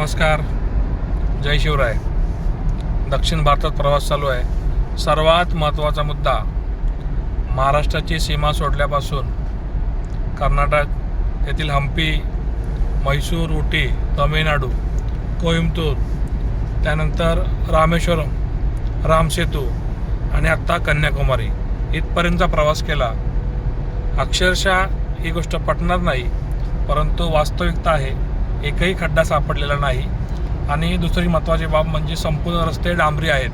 नमस्कार. जय शिवराय. दक्षिण भारतात प्रवास चालू आहे. सर्वात महत्त्वाचा मुद्दा महाराष्ट्राची सीमा सोडल्यापासून कर्नाटक येथील हम्पी म्हैसूर उटी तमिळनाडू कोइंबतूर त्यानंतर रामेश्वरम रामसेतू आणि आत्ता कन्याकुमारी इथपर्यंतचा प्रवास केला. अक्षरशः ही गोष्ट पटणार नाही परंतु वास्तविकता आहे. एकही खड्डा सापडलेला नाही. आणि दुसरी महत्त्वाची बाब म्हणजे संपूर्ण रस्ते डांबरी आहेत.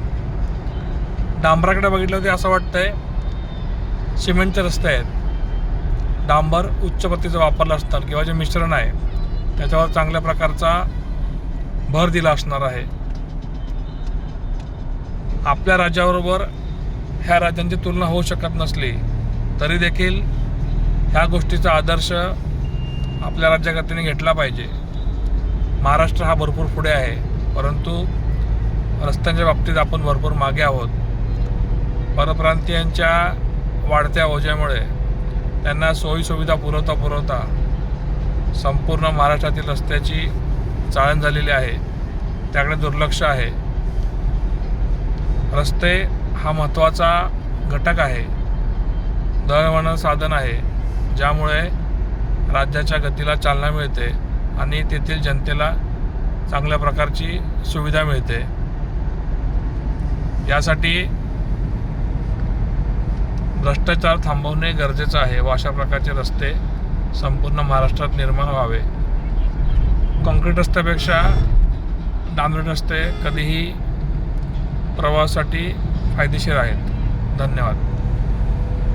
डांबराकडे बघितलं ते असं वाटतं आहे सिमेंटचे रस्ते आहेत. डांबर उच्च प्रतीचं वापरलं असतं किंवा जे मिश्रण आहे त्याच्यावर चांगल्या प्रकारचा भर दिला असणार आहे. आपल्या राज्याबरोबर ह्या राज्यांची तुलना होऊ शकत नसली तरी देखील ह्या गोष्टीचा आदर्श आपल्या राज्यकर्त्यांनी घेतला पाहिजे. महाराष्ट्र हा भरपूर पुढे आहे. परंतु रस्त्यांच्या बाबतीत आपण भरपूर मागे आहोत. परप्रांतीयांच्या वाढत्या ओझ्यामुळे त्यांना सोयीसुविधा पुरवता पुरवता संपूर्ण महाराष्ट्रातील रस्त्याची चाळण झालेली आहे. त्याकडे दुर्लक्ष आहे. रस्ते हा महत्त्वाचा घटक आहे. दळणवळण साधन आहे ज्यामुळे राज्याच्या गतीला चालना मिळते. आणि तेथील जनतेला चांगल्या प्रकारची सुविधा मिळते. यासाठी भ्रष्टाचार थांबवणे गरजेचं आहे व अशा प्रकारचे रस्ते संपूर्ण महाराष्ट्रात निर्माण व्हावे. कॉन्क्रीट रस्त्यापेक्षा डांबरी रस्ते कधीही प्रवासासाठी फायदेशीर आहेत. धन्यवाद.